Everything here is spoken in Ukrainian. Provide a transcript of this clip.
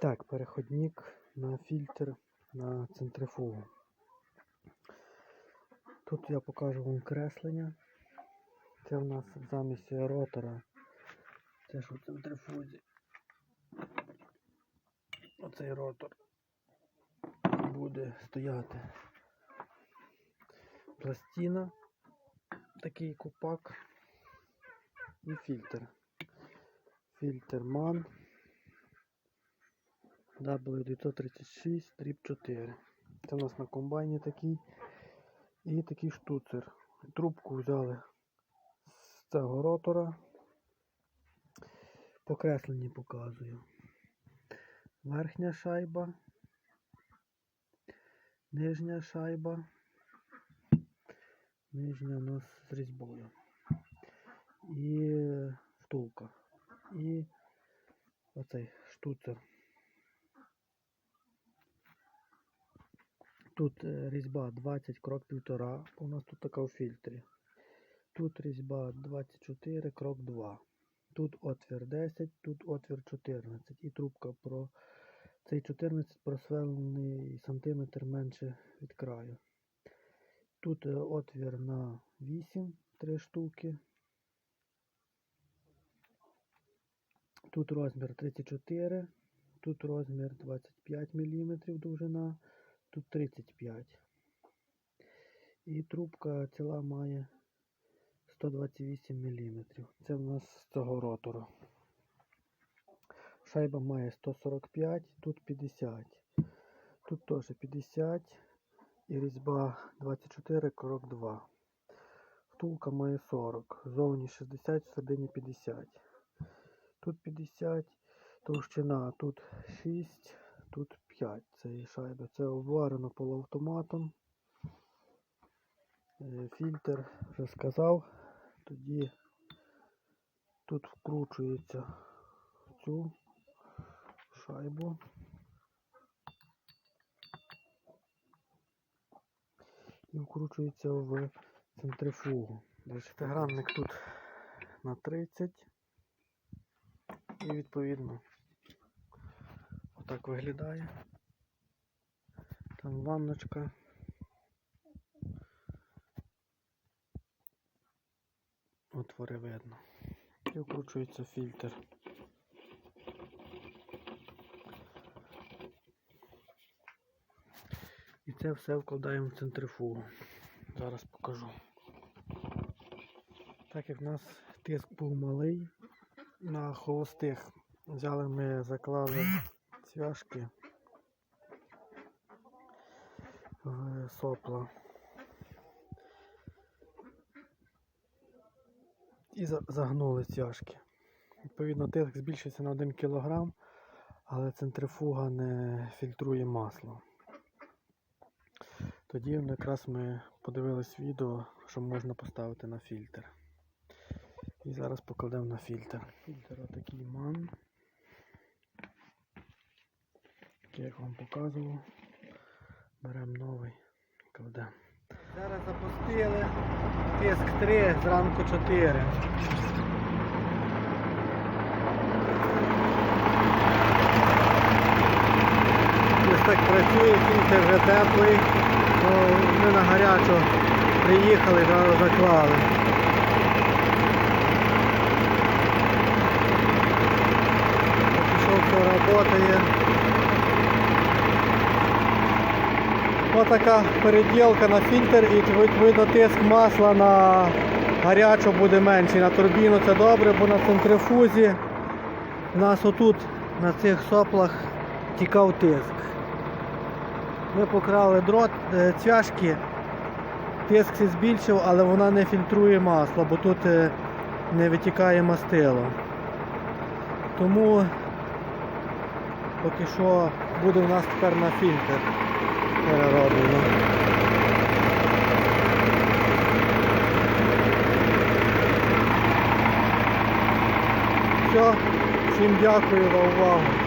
Так, переходник на фільтр на центрифугу. Тут я покажу вам креслення. Це в нас замість ротора. Це ж у центрифузі. Оцей ротор буде стояти. Пластина, такий купак і фільтр. Фільтр MAN W936 тріп 4. Це у нас на комбайні такий. І такий штуцер. Трубку взяли з цього ротора. Покреслені показую. Верхня шайба, нижня шайба, нижня у нас з різьбою. І втулка. І оцей штуцер. Тут е, різьба 20 крок 1,5. У нас тут така у фільтрі. Тут різьба 24 крок 2. Тут отвір 10, тут отвір 14. І трубка про цей 14 просвелений сантиметр менше від краю. Тут е, отвір на 8, 3 штуки. Тут розмір 34, тут розмір 25 мм довжина, тут 35. І трубка ціла має 128 мм. Це в нас з цього ротору. Шайба має 145, тут 50. Тут теж 50 і різьба 24 крок 2. Втулка має 40. Зовні 60, всередині 50. Тут 50, товщина, тут 6, тут 5 цієї шайби. Це обварено полуавтоматом. Е, Фільтр вже сказав. Тоді тут вкручується цю шайбу. І вкручується в центрифугу. Шестигранник тут на 30. І відповідно отак виглядає. Там ванночка. Отвори видно. І вкручується фільтр. І це все вкладаємо в центрифугу. Зараз покажу. Так як в нас тиск був малий, на холостих взяли ми, заклали цвяшки в сопла. І загнули цвяшки. Відповідно, тиск збільшився на 1 кг, але центрифуга не фільтрує масло. Тоді якраз ми подивились відео, що можна поставити на фільтр. І зараз покладемо на фільтр. Фільтр отакий ман. Як вам показував. Беремо новий, кладемо. Зараз запустили. Тиск 3, зранку 4. Ось так працює, фільтр вже теплий. Ну, ми на гарячу приїхали, зараз заклали. Пішов, все працює. Ось така переділка на фільтр і відповідно тиск масла на гарячу буде менший. На турбіну це добре, бо на центрифузі у нас отут на цих соплах тікав тиск. Ми покрали дрот, е, цвяшки, тиск збільшив, але вона не фільтрує масло, бо тут е, не витікає мастило. Тому поки що буде у нас тепер на фільтр перероблено. Все, всім дякую за увагу.